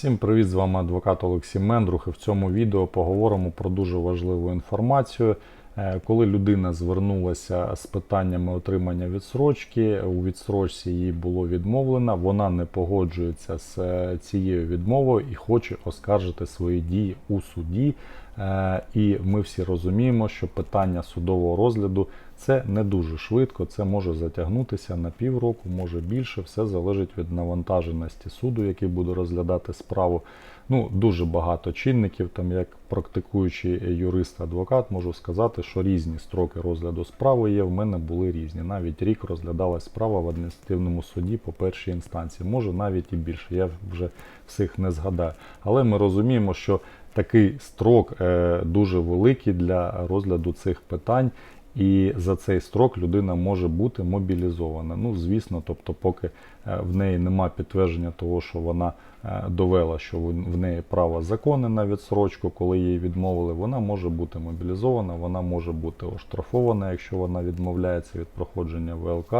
Всім привіт! З вами адвокат Олексій Мендрух. І в цьому відео поговоримо про дуже важливу інформацію. Е, Коли людина звернулася з питаннями отримання відсрочки, у відсрочці їй було відмовлено, вона не погоджується з е, цією відмовою і хоче оскаржити свої дії у суді. Е, І ми всі розуміємо, що питання судового розгляду це не дуже швидко, це може затягнутися на півроку, може більше. Все залежить від навантаженості суду, який буде розглядати справу. Ну, дуже багато чинників. Там, як практикуючий юрист, адвокат, можу сказати, що різні строки розгляду справи є. В мене були різні. Навіть рік розглядалась справа в адміністративному суді по першій інстанції. Може навіть і більше. Я вже всіх не згадаю. Але ми розуміємо, що такий строк е, дуже великий для розгляду цих питань. І за цей строк людина може бути мобілізована. Ну, звісно, тобто, поки е, в неї нема підтвердження того, що вона е, довела, що в неї право законне на відсрочку, коли їй відмовили, вона може бути мобілізована, вона може бути оштрафована, якщо вона відмовляється від проходження ВЛК,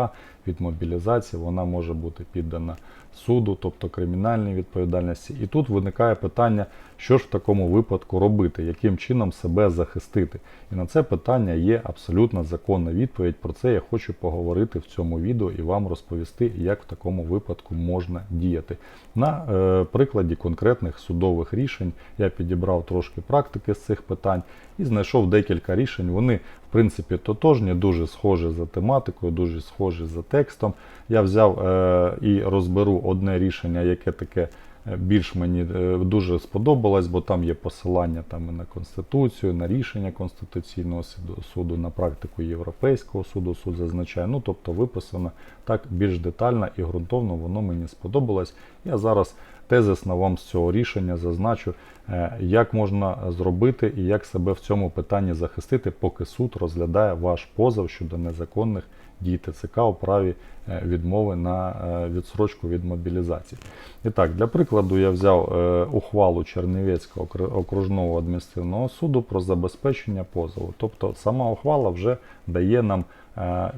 від мобілізації, вона може бути піддана суду, тобто кримінальній відповідальності. І тут виникає питання, що ж в такому випадку робити, яким чином себе захистити. І на це питання є абсолютно законна відповідь. Про це я хочу поговорити в цьому відео і вам розповісти, як в такому випадку можна діяти. На е, прикладі конкретних судових рішень я підібрав трошки практики з цих питань і знайшов декілька рішень. Вони, в принципі, тотожні, дуже схожі за тематикою, дуже схожі за текстом. Я взяв е, і розберу одне рішення, яке таке. е, Більш мені е, дуже сподобалось, бо там є посилання там і на конституцію, на рішення Конституційного суду, на практику Європейського суду. Суд зазначає. Ну тобто виписано так більш детально і ґрунтовно воно мені сподобалось. Я зараз тезисно вам з цього рішення зазначу, як можна зробити і як себе в цьому питанні захистити, поки суд розглядає ваш позов щодо незаконних дій ТЦК у праві е, відмови на е, відсрочку від мобілізації. І так, для прикладу, я взяв е, ухвалу Чернівецького окружного адміністративного суду про забезпечення позову. Тобто сама ухвала вже дає нам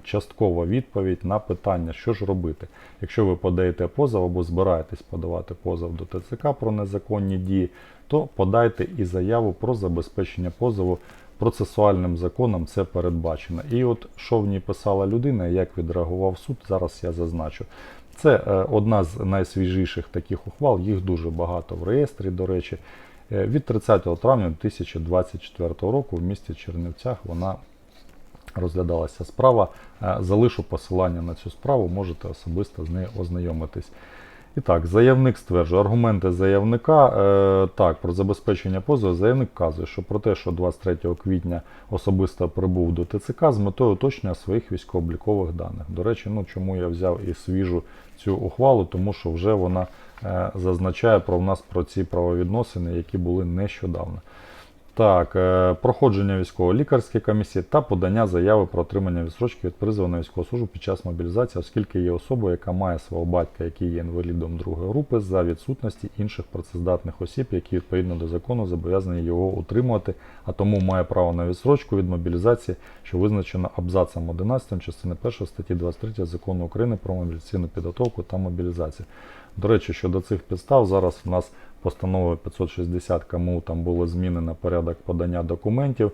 часткова відповідь на питання, що ж робити. Якщо ви подаєте позов або збираєтесь подавати позов до ТЦК про незаконні дії, то подайте і заяву про забезпечення позову. Процесуальним законом це передбачено. І от що в ній писала людина, як відреагував суд, зараз я зазначу. Це е, одна з найсвіжіших таких ухвал, їх дуже багато в реєстрі, до речі. Е, від 30 травня 2024 року в місті Чернівцях вона розглядалася справа. Е, Залишу посилання на цю справу, можете особисто з нею ознайомитись. І так, заявник стверджує, аргументи заявника е, так, про забезпечення позову. Заявник вказує, що про те, що 23 квітня особисто прибув до ТЦК з метою уточнення своїх військово-облікових даних. До речі, ну чому я взяв і свіжу цю ухвалу, тому що вже вона е, зазначає про нас про ці правовідносини, які були нещодавно. Так, е, проходження військово-лікарської комісії та подання заяви про отримання відсрочки від призову на військову службу під час мобілізації, оскільки є особою, яка має свого батька, який є інвалідом другої групи, за відсутності інших працездатних осіб, які відповідно до закону зобов'язані його утримувати, а тому має право на відсрочку від мобілізації, що визначено абзацом 11 частини 1 статті 23 закону України про мобілізаційну підготовку та мобілізацію. До речі, щодо цих підстав, зараз в нас постановою 560 кому там було змінено порядок подання документів.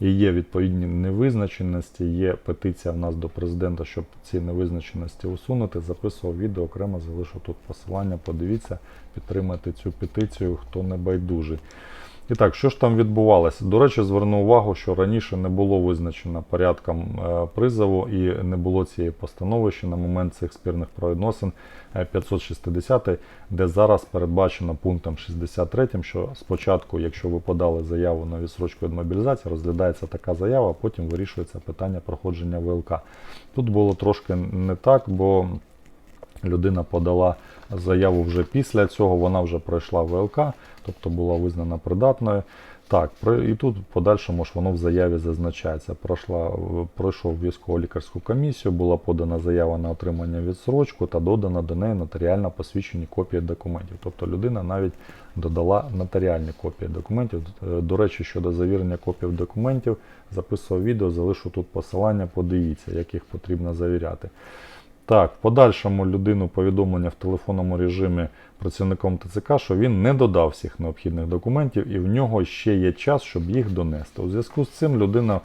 І є відповідні невизначеності, є петиція в нас до президента, щоб ці невизначеності усунути. Записував відео, окремо залишу тут посилання. Подивіться, підтримайте цю петицію, хто не байдужий. І так, що ж там відбувалося? До речі, зверну увагу, що раніше не було визначено порядком е, призову і не було цієї постанови, що на момент цих спірних правовідносин е, 560, де зараз передбачено пунктом 63, що спочатку, якщо ви подали заяву на відсрочку від мобілізації, розглядається така заява, а потім вирішується питання проходження ВЛК. Тут було трошки не так, бо людина подала заяву вже після цього, вона вже пройшла ВЛК, тобто була визнана придатною. Так, і тут в подальшому ж воно в заяві зазначається. Пройшла, пройшов військово-лікарську комісію, була подана заява на отримання відсрочку та додана до неї нотаріально посвідчені копії документів. Тобто людина навіть додала нотаріальні копії документів. Е, До речі, щодо завірення копій документів, записував відео, залишу тут посилання, подивіться, як їх потрібно завіряти. Так, в подальшому людину повідомлення в телефонному режимі працівником ТЦК, що він не додав всіх необхідних документів і в нього ще є час, щоб їх донести. У зв'язку з цим людина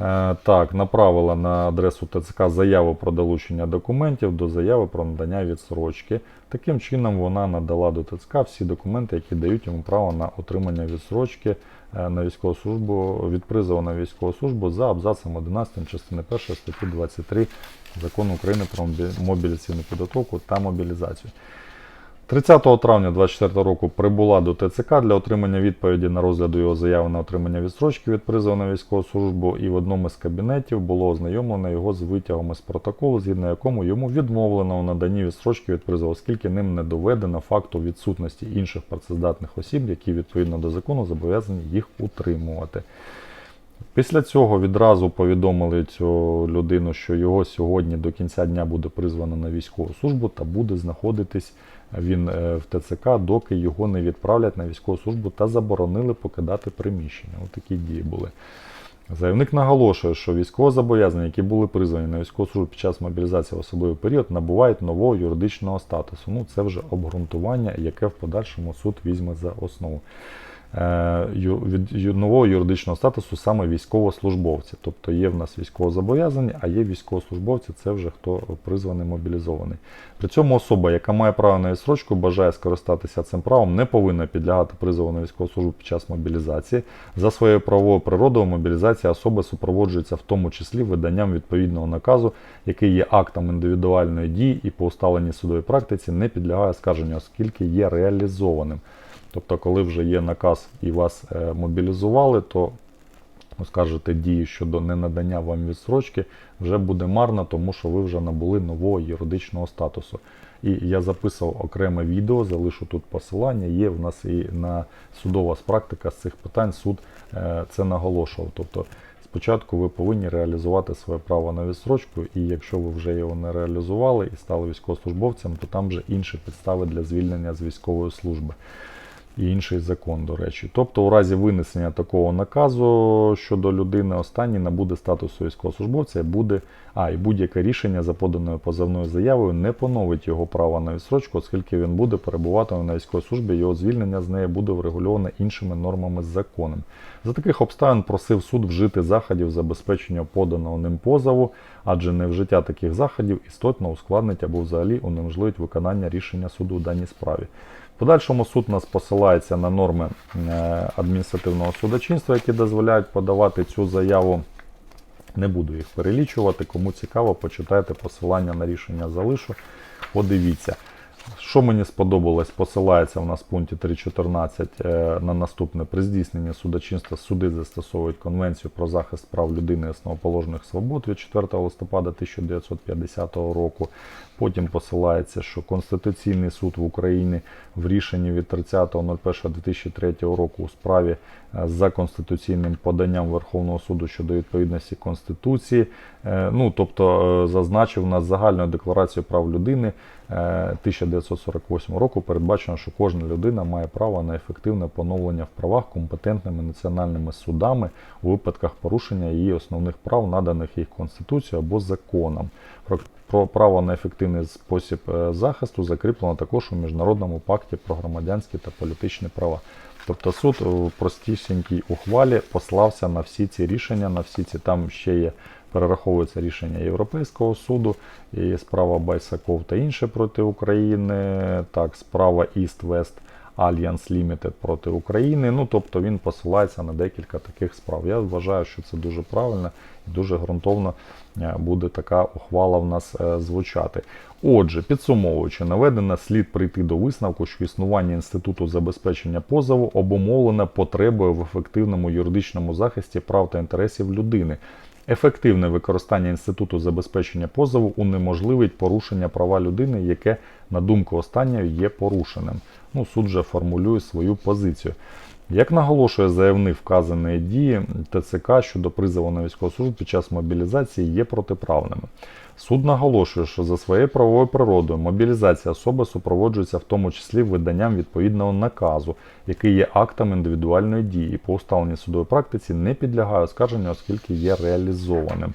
е, так, направила на адресу ТЦК заяву про долучення документів до заяви про надання відсрочки. Таким чином вона надала до ТЦК всі документи, які дають йому право на отримання відсрочки на військову службу від призову на військову службу за абзацем 11 частини 1 статті 23 Закону України про мобі- мобілізаційну підготовку та мобілізацію. 30 травня 2024 року прибула до ТЦК для отримання відповіді на розгляду його заяви на отримання відстрочки від призову на військову службу, і в одному з кабінетів було ознайомлено його з витягом із протоколу, згідно якому йому відмовлено у наданні відстрочки від призову, оскільки ним не доведено факту відсутності інших працездатних осіб, які відповідно до закону зобов'язані їх утримувати. Після цього відразу повідомили цю людину, що його сьогодні до кінця дня буде призвано на військову службу та буде знаходитись він е, в ТЦК, доки його не відправлять на військову службу та заборонили покидати приміщення. Ось такі дії були. Заявник наголошує, що військовозобов'язані, які були призвані на військову службу під час мобілізації в особливий період, набувають нового юридичного статусу. Ну, це вже обґрунтування, яке в подальшому суд візьме за основу. Е, від нового юридичного статусу саме військовослужбовці. Тобто є в нас військовозобов'язані, а є військовослужбовці, це вже хто призваний мобілізований. При цьому особа, яка має право на відсрочку, бажає скористатися цим правом, не повинна підлягати призову на військову службу під час мобілізації. За своєю правовою природою мобілізація особи супроводжується в тому числі виданням відповідного наказу, який є актом індивідуальної дії і по усталеній судовій практиці не підлягає оскарженню, оскільки є реалізованим. Тобто, коли вже є наказ і вас е, мобілізували, то оскаржити дії щодо ненадання вам відсрочки вже буде марно, тому що ви вже набули нового юридичного статусу. І я записував окреме відео, залишу тут посилання. Є в нас і на судова практика з цих питань. Суд е, це наголошував. Тобто спочатку ви повинні реалізувати своє право на відсрочку, і якщо ви вже його не реалізували і стали військовослужбовцем, то там вже інші підстави для звільнення з військової служби і інший закон, до речі. Тобто, у разі винесення такого наказу щодо людини, останній набуде статусу військовослужбовця, буде, а і будь-яке рішення за поданою позовною заявою не поновить його право на відсрочку, оскільки він буде перебувати на військовій службі, його звільнення з неї буде врегульоване іншими нормами з законом. За таких обставин просив суд вжити заходів забезпечення поданого ним позову, адже невжиття таких заходів істотно ускладнить або взагалі унеможливить виконання рішення суду у даній справі. Подальшому суд нас посилається на норми е, адміністративного судочинства, які дозволяють подавати цю заяву. Не буду їх перелічувати. Кому цікаво, почитайте посилання на рішення залишу. Подивіться. Що мені сподобалось, посилається в нас в пункті 3.14 е, на наступне при здійсненні судочинства суди застосовують Конвенцію про захист прав людини і основоположних свобод від 4 листопада 1950 року. Потім посилається, що Конституційний суд в Україні в рішенні від 30.01.2003 року у справі е, за конституційним поданням Верховного суду щодо відповідності Конституції, е, ну тобто е, зазначив нас загальною декларацією прав людини е, 1948 року. Передбачено, що кожна людина має право на ефективне поновлення в правах компетентними національними судами у випадках порушення її основних прав, наданих їх Конституцією або законом. Про, право на ефективний спосіб е, захисту закріплено також у Міжнародному пакті про громадянські та політичні права. Тобто суд у простісінькій ухвалі послався на всі ці рішення, на всі ці там ще є. Перераховується рішення Європейського суду, і справа Байсаков та інше проти України. Так, справа East-West Alliance Limited проти України. Ну, тобто він посилається на декілька таких справ. Я вважаю, що це дуже правильно і дуже ґрунтовно е, буде така ухвала в нас е, звучати. Отже, підсумовуючи, наведено слід прийти до висновку, що існування інституту забезпечення позову обумовлене потребою в ефективному юридичному захисті прав та інтересів людини. Ефективне використання інституту забезпечення позову унеможливить порушення права людини, яке, на думку останньої, є порушеним. Ну, суд же формулює свою позицію. Як наголошує заявник вказаної дії, ТЦК щодо призову на військову службу під час мобілізації є протиправними. Суд наголошує, що за своєю правовою природою мобілізація особи супроводжується в тому числі виданням відповідного наказу, який є актом індивідуальної дії, по усталеній судовій практиці не підлягає оскарженню, оскільки є реалізованим.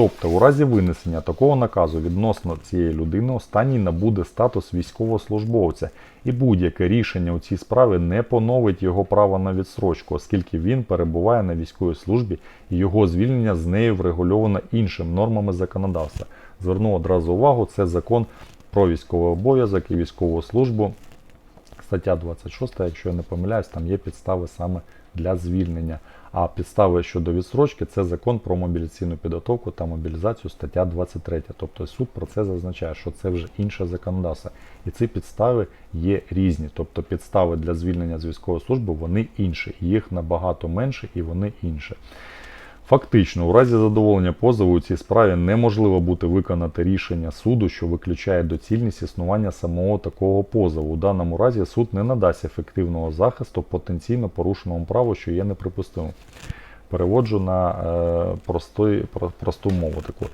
Тобто, у разі винесення такого наказу відносно цієї людини останній набуде статус військовослужбовця, і будь-яке рішення у цій справі не поновить його право на відсрочку, оскільки він перебуває на військовій службі і його звільнення з нею врегульовано іншими нормами законодавства. Зверну одразу увагу, це закон про військовий обов'язок і військову службу. Стаття 26, якщо я не помиляюсь, там є підстави саме для звільнення. А підстави щодо відсрочки це закон про мобілізаційну підготовку та мобілізацію, стаття 23. Тобто суд про це зазначає, що це вже інше законодавство. І ці підстави є різні. Тобто підстави для звільнення з військової служби вони інші. Їх набагато менше і вони інші. Фактично, у разі задоволення позову у цій справі неможливо буде виконати рішення суду, що виключає доцільність існування самого такого позову. У даному разі суд не надасть ефективного захисту потенційно порушеному праву, що є неприпустимим. Переводжу на е, простий, про- просту мову таку.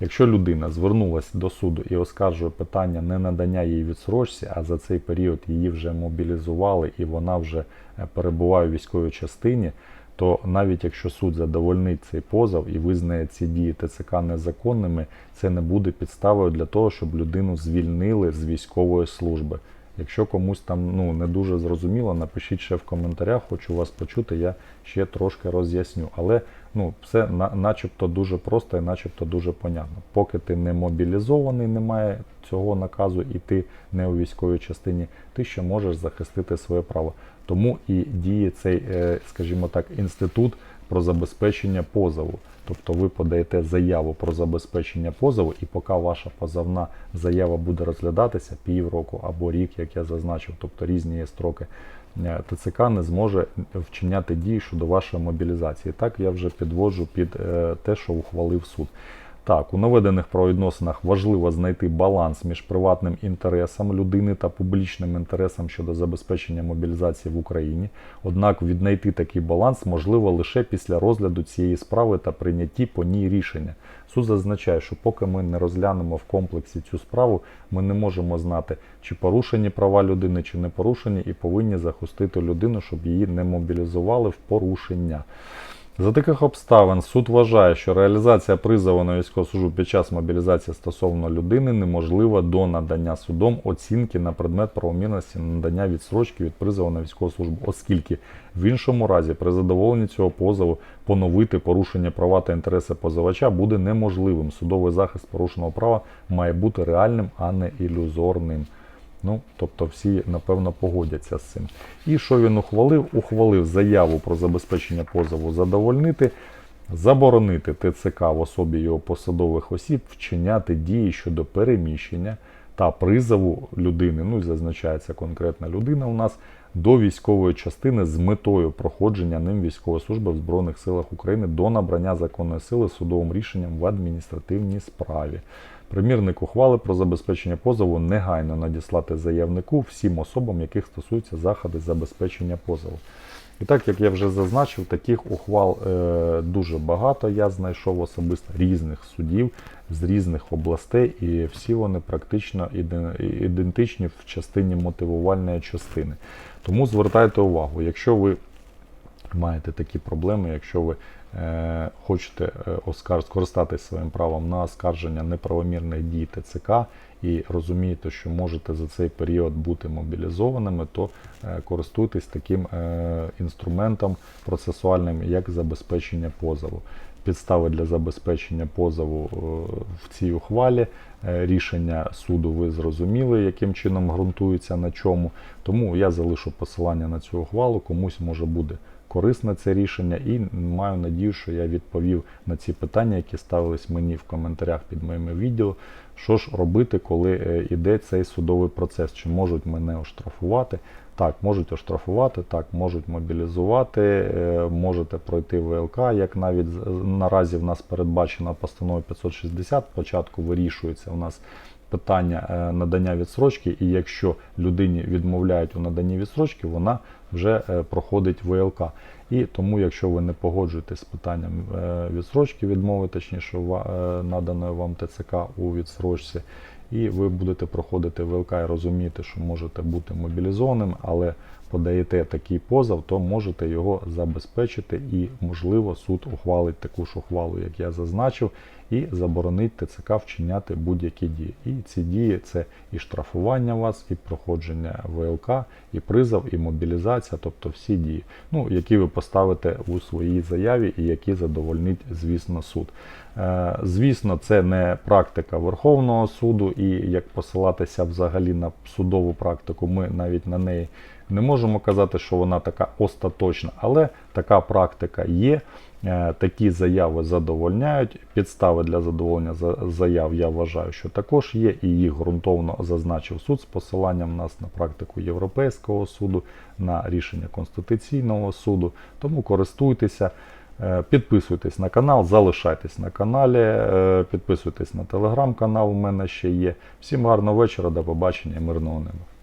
Якщо людина звернулася до суду і оскаржує питання не надання їй відсрочці, а за цей період її вже мобілізували і вона вже е, перебуває у військовій частині, то навіть якщо суд задовольнить цей позов і визнає ці дії ТЦК незаконними, це не буде підставою для того, щоб людину звільнили з військової служби. Якщо комусь там ну не дуже зрозуміло, напишіть ще в коментарях, хочу вас почути, я ще трошки роз'ясню. Але ну все на, начебто дуже просто і начебто дуже понятно. Поки ти не мобілізований, немає цього наказу, і ти не у військовій частині, ти ще можеш захистити своє право. Тому і діє цей, е, скажімо так, інститут про забезпечення позову. Тобто ви подаєте заяву про забезпечення позову, і поки ваша позовна заява буде розглядатися півроку або рік, як я зазначив, тобто різні є строки, е, ТЦК не зможе вчиняти дії щодо вашої мобілізації. Так я вже підводжу під е, те, що ухвалив суд. Так, у наведених правовідносинах важливо знайти баланс між приватним інтересом людини та публічним інтересом щодо забезпечення мобілізації в Україні. Однак віднайти такий баланс можливо лише після розгляду цієї справи та прийнятті по ній рішення. Суд зазначає, що поки ми не розглянемо в комплексі цю справу, ми не можемо знати, чи порушені права людини, чи не порушені, і повинні захистити людину, щоб її не мобілізували в порушення. За таких обставин суд вважає, що реалізація призову на військову службу під час мобілізації стосовно людини неможлива до надання судом оцінки на предмет правомірності надання відсрочки від призову на військову службу, оскільки в іншому разі при задоволенні цього позову поновити порушення права та інтереси позивача буде неможливим. Судовий захист порушеного права має бути реальним, а не ілюзорним. Ну, тобто всі, напевно, погодяться з цим. І що він ухвалив? Ухвалив заяву про забезпечення позову задовольнити, заборонити ТЦК в особі його посадових осіб вчиняти дії щодо переміщення та призову людини, ну і зазначається конкретна людина у нас, до військової частини з метою проходження ним військової служби в Збройних силах України до набрання законної сили судовим рішенням в адміністративній справі. Примірник ухвали про забезпечення позову негайно надіслати заявнику всім особам, яких стосуються заходи забезпечення позову. І так, як я вже зазначив, таких ухвал е, дуже багато. Я знайшов особисто різних судів з різних областей, і всі вони практично ідентичні в частині мотивувальної частини. Тому звертайте увагу, якщо ви маєте такі проблеми, якщо ви хочете е, оскар... скористатися своїм правом на оскарження неправомірних дій ТЦК і розумієте, що можете за цей період бути мобілізованими, то е, користуйтесь таким е, інструментом процесуальним, як забезпечення позову. Підстави для забезпечення позову е, в цій ухвалі. Е, Рішення суду ви зрозуміли, яким чином ґрунтується на чому. Тому я залишу посилання на цю ухвалу, комусь може буде корисне це рішення, і маю надію, що я відповів на ці питання, які ставились мені в коментарях під моїми відео. Що ж робити, коли е, іде цей судовий процес? Чи можуть мене оштрафувати? Так, можуть оштрафувати, так, можуть мобілізувати, е, можете пройти ВЛК, як навіть наразі в нас передбачено постановою 560, спочатку вирішується у нас питання е, надання відсрочки, і якщо людині відмовляють у наданні відсрочки, вона вже е, проходить ВЛК. І тому, якщо ви не погоджуєтесь з питанням е, відсрочки, відмови, точніше, е, наданої вам ТЦК у відсрочці, і ви будете проходити ВЛК і розуміти, що можете бути мобілізованим, але подаєте такий позов, то можете його забезпечити і, можливо, суд ухвалить таку ж ухвалу, як я зазначив, і заборонить ТЦК вчиняти будь-які дії. І ці дії це і штрафування вас, і проходження ВЛК, і призов, і мобілізація, тобто всі дії, ну, які ви поставите у своїй заяві і які задовольнить, звісно, суд. Е, Звісно, це не практика Верховного суду, і як посилатися взагалі на судову практику, ми навіть на неї не можемо казати, що вона така остаточна, але така практика є. Е, Такі заяви задовольняють. Підстави для задоволення заяв я вважаю, що також є, і їх ґрунтовно зазначив суд з посиланням нас на практику Європейського суду, на рішення Конституційного суду. Тому користуйтеся. Е, Підписуйтесь на канал, залишайтесь на каналі, е, підписуйтесь на телеграм-канал, у мене ще є. Всім гарного вечора, до побачення мирного неба.